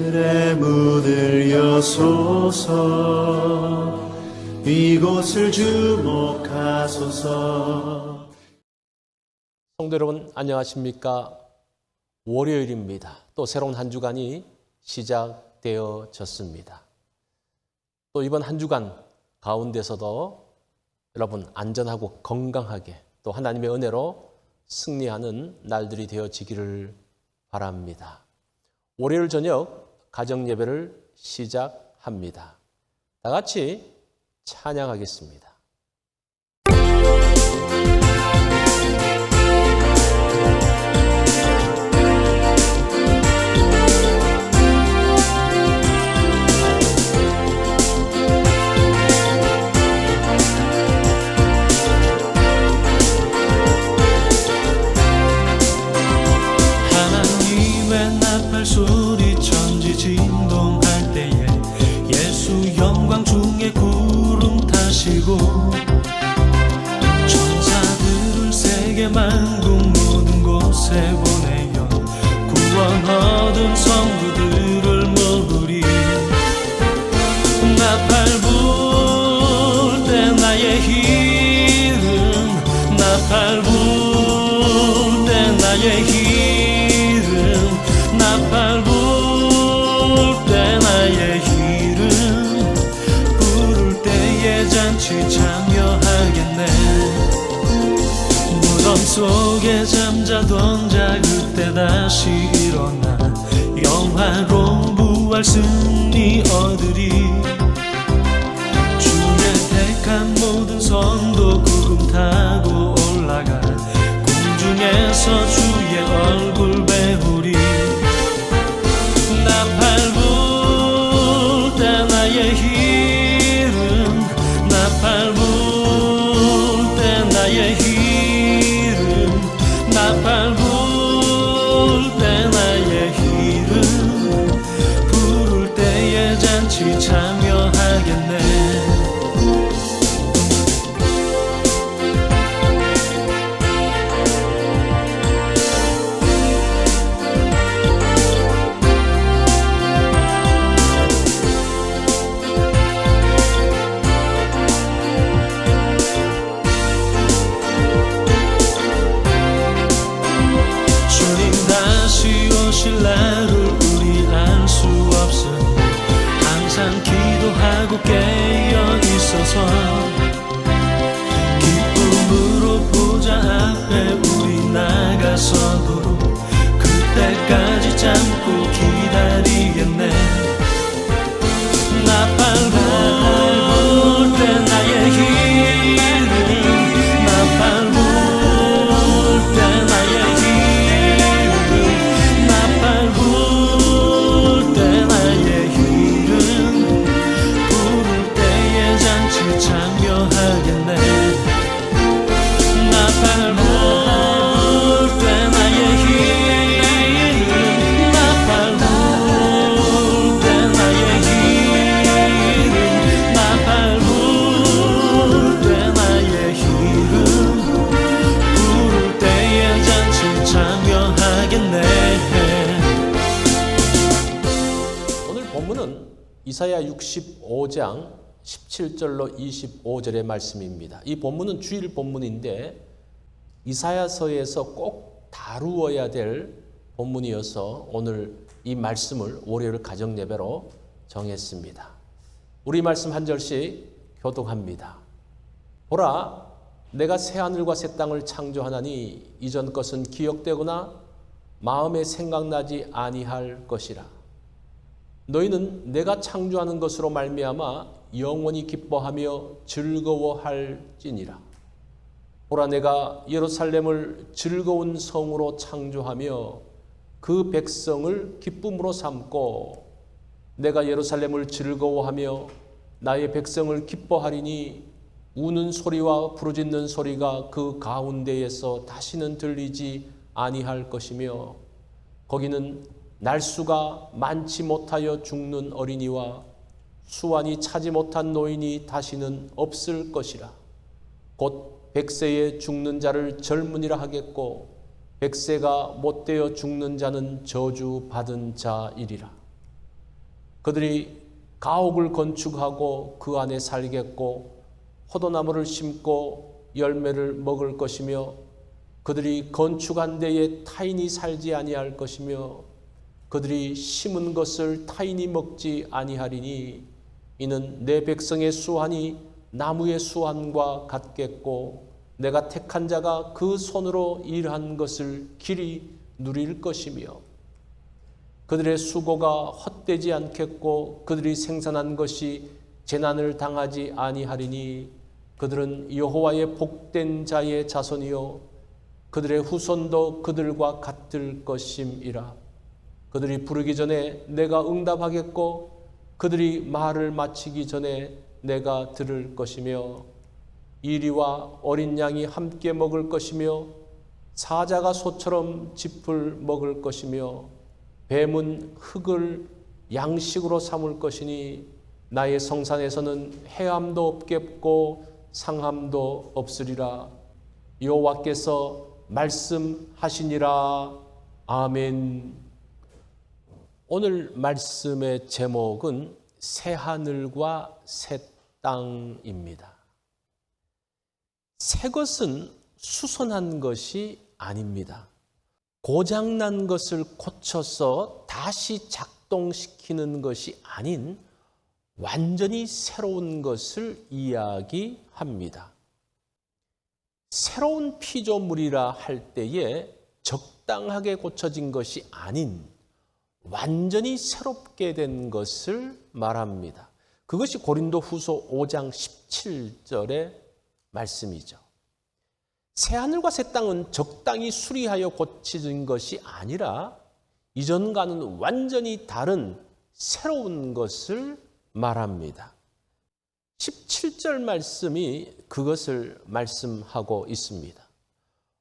하늘의 문을 여소서 이곳을 주목하소서 성도 여러분 안녕하십니까? 월요일입니다. 또 새로운 한 주간이 시작되어졌습니다. 또 이번 한 주간 가운데서도 여러분 안전하고 건강하게 또 하나님의 은혜로 승리하는 날들이 되어지기를 바랍니다. 월요일 저녁 가정 예배를 시작합니다. 다 같이 찬양하겠습니다. 나팔 불때 나의 힘은 나팔 불때 나의 힘은 부를 때에 잔치 참여하겠네. 무덤 속에 잠자던 자 그때 다시 일어나 영화로운 부활 승리 얻으리. 주의 택한 모든 성도 구름 타고 공중에서 주의 얼굴 배우리. 나팔 불때 나의 힘은 나팔 불때 나의 힘은 나팔 불때 나의 힘은 부를 때에 잔치 참여하겠네 65장 17절로 25절의 말씀입니다. 이 본문은 주일 본문인데 이사야서에서 꼭 다루어야 될 본문이어서 오늘 이 말씀을 월요일 가정 예배로 정했습니다. 우리 말씀 한 절씩 교독합니다. 보라 내가 새 하늘과 새 땅을 창조하나니 이전 것은 기억되거나 마음에 생각나지 아니할 것이라. 너희는 내가 창조하는 것으로 말미암아 영원히 기뻐하며 즐거워할지니라. 보라 내가 예루살렘을 즐거운 성으로 창조하며 그 백성을 기쁨으로 삼고 내가 예루살렘을 즐거워하며 나의 백성을 기뻐하리니 우는 소리와 부르짖는 소리가 그 가운데에서 다시는 들리지 아니할 것이며 거기는 날수가 많지 못하여 죽는 어린이와 수완이 차지 못한 노인이 다시는 없을 것이라. 곧 백세에 죽는 자를 젊은이라 하겠고 백세가 못되어 죽는 자는 저주 받은 자이리라. 그들이 가옥을 건축하고 그 안에 살겠고 포도나무를 심고 열매를 먹을 것이며 그들이 건축한 데에 타인이 살지 아니할 것이며 그들이 심은 것을 타인이 먹지 아니하리니 이는 내 백성의 수완이 나무의 수완과 같겠고 내가 택한 자가 그 손으로 일한 것을 길이 누릴 것이며 그들의 수고가 헛되지 않겠고 그들이 생산한 것이 재난을 당하지 아니하리니 그들은 여호와의 복된 자의 자손이요 그들의 후손도 그들과 같을 것임이라 그들이 부르기 전에 내가 응답하겠고 그들이 말을 마치기 전에 내가 들을 것이며 이리와 어린 양이 함께 먹을 것이며 사자가 소처럼 짚을 먹을 것이며 뱀은 흙을 양식으로 삼을 것이니 나의 성산에서는 해함도 없겠고 상함도 없으리라 여호와께서 말씀하시니라 아멘. 오늘 말씀의 제목은 새 하늘과 새 땅입니다. 새 것은 수선한 것이 아닙니다. 고장난 것을 고쳐서 다시 작동시키는 것이 아닌 완전히 새로운 것을 이야기합니다. 새로운 피조물이라 할 때에 적당하게 고쳐진 것이 아닌 완전히 새롭게 된 것을 말합니다. 그것이 고린도 후소 5장 17절의 말씀이죠. 새하늘과 새 땅은 적당히 수리하여 고쳐진 것이 아니라 이전과는 완전히 다른 새로운 것을 말합니다. 17절 말씀이 그것을 말씀하고 있습니다.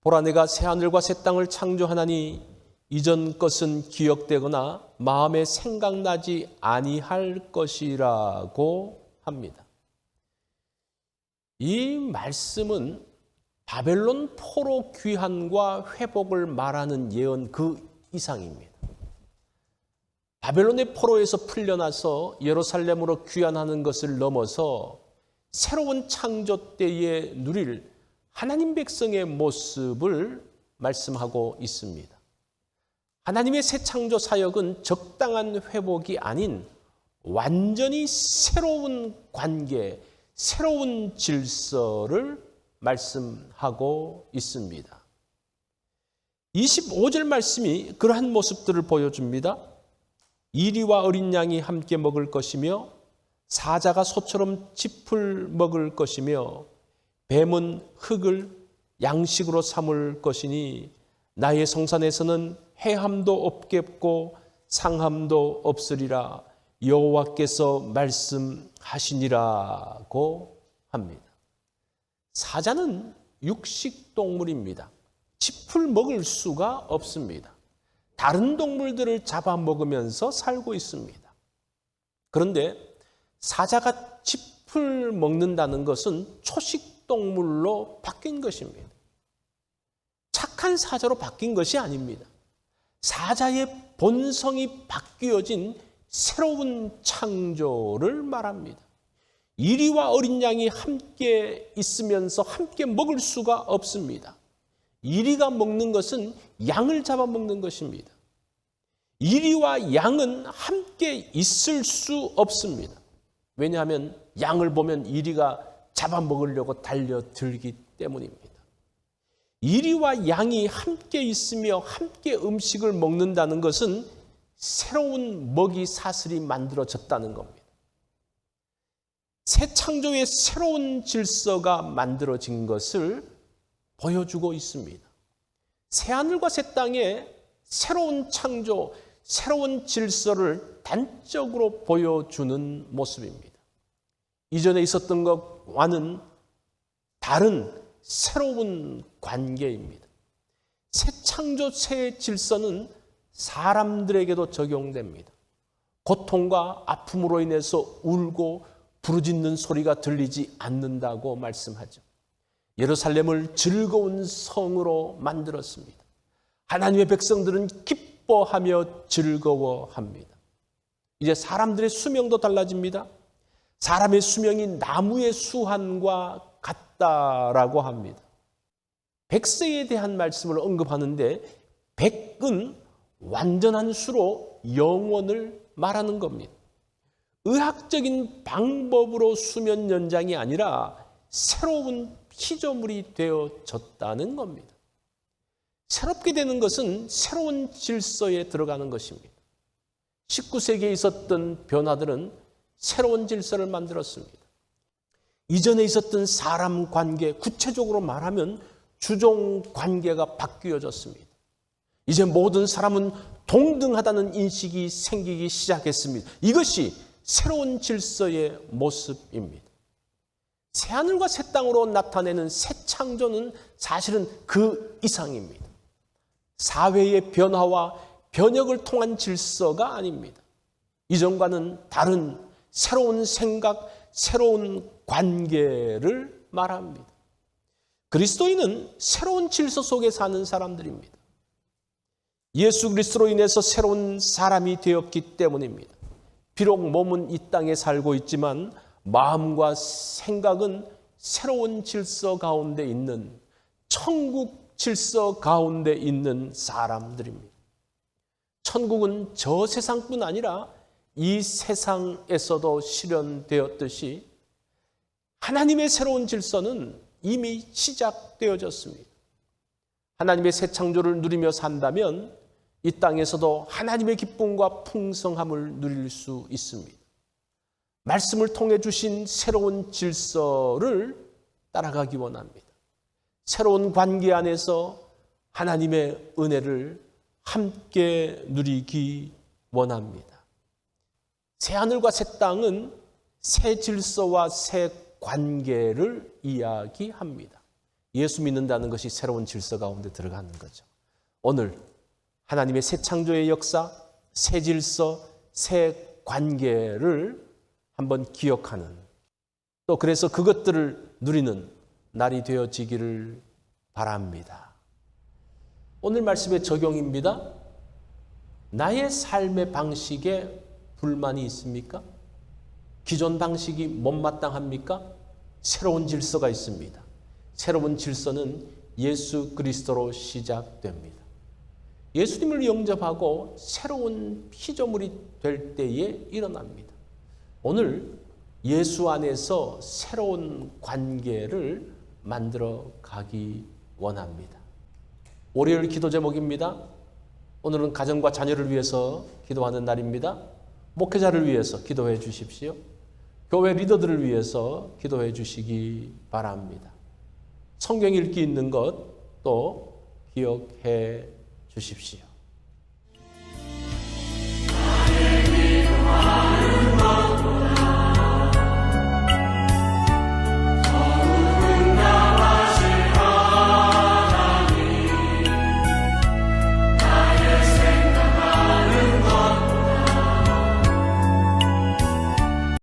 보라 내가 새하늘과 새 땅을 창조하나니 이전 것은 기억되거나 마음에 생각나지 아니할 것이라고 합니다. 이 말씀은 바벨론 포로 귀환과 회복을 말하는 예언 그 이상입니다. 바벨론의 포로에서 풀려나서 예루살렘으로 귀환하는 것을 넘어서 새로운 창조 때에 누릴 하나님 백성의 모습을 말씀하고 있습니다. 하나님의 새 창조 사역은 적당한 회복이 아닌 완전히 새로운 관계, 새로운 질서를 말씀하고 있습니다. 25절 말씀이 그러한 모습들을 보여줍니다. 이리와 어린 양이 함께 먹을 것이며 사자가 소처럼 짚을 먹을 것이며 뱀은 흙을 양식으로 삼을 것이니 나의 성산에서는 해함도 없겠고 상함도 없으리라 여호와께서 말씀하시니라고 합니다. 사자는 육식 동물입니다. 짚을 먹을 수가 없습니다. 다른 동물들을 잡아먹으면서 살고 있습니다. 그런데 사자가 짚을 먹는다는 것은 초식 동물로 바뀐 것입니다. 착한 사자로 바뀐 것이 아닙니다. 사자의 본성이 바뀌어진 새로운 창조를 말합니다. 이리와 어린 양이 함께 있으면서 함께 먹을 수가 없습니다. 이리가 먹는 것은 양을 잡아먹는 것입니다. 이리와 양은 함께 있을 수 없습니다. 왜냐하면 양을 보면 이리가 잡아먹으려고 달려들기 때문입니다. 이리와 양이 함께 있으며 함께 음식을 먹는다는 것은 새로운 먹이 사슬이 만들어졌다는 겁니다. 새 창조의 새로운 질서가 만들어진 것을 보여주고 있습니다. 새 하늘과 새 땅에 새로운 창조, 새로운 질서를 단적으로 보여주는 모습입니다. 이전에 있었던 것과는 다른 새로운 관계입니다. 새 창조, 새 질서는 사람들에게도 적용됩니다. 고통과 아픔으로 인해서 울고 부르짖는 소리가 들리지 않는다고 말씀하죠. 예루살렘을 즐거운 성으로 만들었습니다. 하나님의 백성들은 기뻐하며 즐거워합니다. 이제 사람들의 수명도 달라집니다. 사람의 수명이 나무의 수한과 같다라고 합니다. 백세에 대한 말씀을 언급하는데 백은 완전한 수로 영원을 말하는 겁니다. 의학적인 방법으로 수면 연장이 아니라 새로운 피조물이 되어졌다는 겁니다. 새롭게 되는 것은 새로운 질서에 들어가는 것입니다. 19세기에 있었던 변화들은 새로운 질서를 만들었습니다. 이전에 있었던 사람 관계, 구체적으로 말하면 주종 관계가 바뀌어졌습니다. 이제 모든 사람은 동등하다는 인식이 생기기 시작했습니다. 이것이 새로운 질서의 모습입니다. 새하늘과 새 땅으로 나타내는 새 창조는 사실은 그 이상입니다. 사회의 변화와 변혁을 통한 질서가 아닙니다. 이전과는 다른 새로운 생각, 새로운 관계를 말합니다. 그리스도인은 새로운 질서 속에 사는 사람들입니다. 예수 그리스도로 인해서 새로운 사람이 되었기 때문입니다. 비록 몸은 이 땅에 살고 있지만 마음과 생각은 새로운 질서 가운데 있는 천국 질서 가운데 있는 사람들입니다. 천국은 저 세상뿐 아니라 이 세상에서도 실현되었듯이 하나님의 새로운 질서는 이미 시작되어졌습니다. 하나님의 새 창조를 누리며 산다면 이 땅에서도 하나님의 기쁨과 풍성함을 누릴 수 있습니다. 말씀을 통해 주신 새로운 질서를 따라가기 원합니다. 새로운 관계 안에서 하나님의 은혜를 함께 누리기 원합니다. 새 하늘과 새 땅은 새 질서와 새 관계를 이야기합니다. 예수 믿는다는 것이 새로운 질서 가운데 들어가는 거죠. 오늘 하나님의 새 창조의 역사, 새 질서, 새 관계를 한번 기억하는 또 그래서 그것들을 누리는 날이 되어지기를 바랍니다. 오늘 말씀의 적용입니다. 나의 삶의 방식에 불만이 있습니까? 기존 방식이 못마땅합니까? 새로운 질서가 있습니다. 새로운 질서는 예수 그리스도로 시작됩니다. 예수님을 영접하고 새로운 피조물이 될 때에 일어납니다. 오늘 예수 안에서 새로운 관계를 만들어 가기 원합니다. 월요일 기도 제목입니다. 오늘은 가정과 자녀를 위해서 기도하는 날입니다. 목회자를 위해서 기도해 주십시오. 교회 리더들을 위해서 기도해 주시기 바랍니다. 성경 읽기 있는 것 또 기억해 주십시오.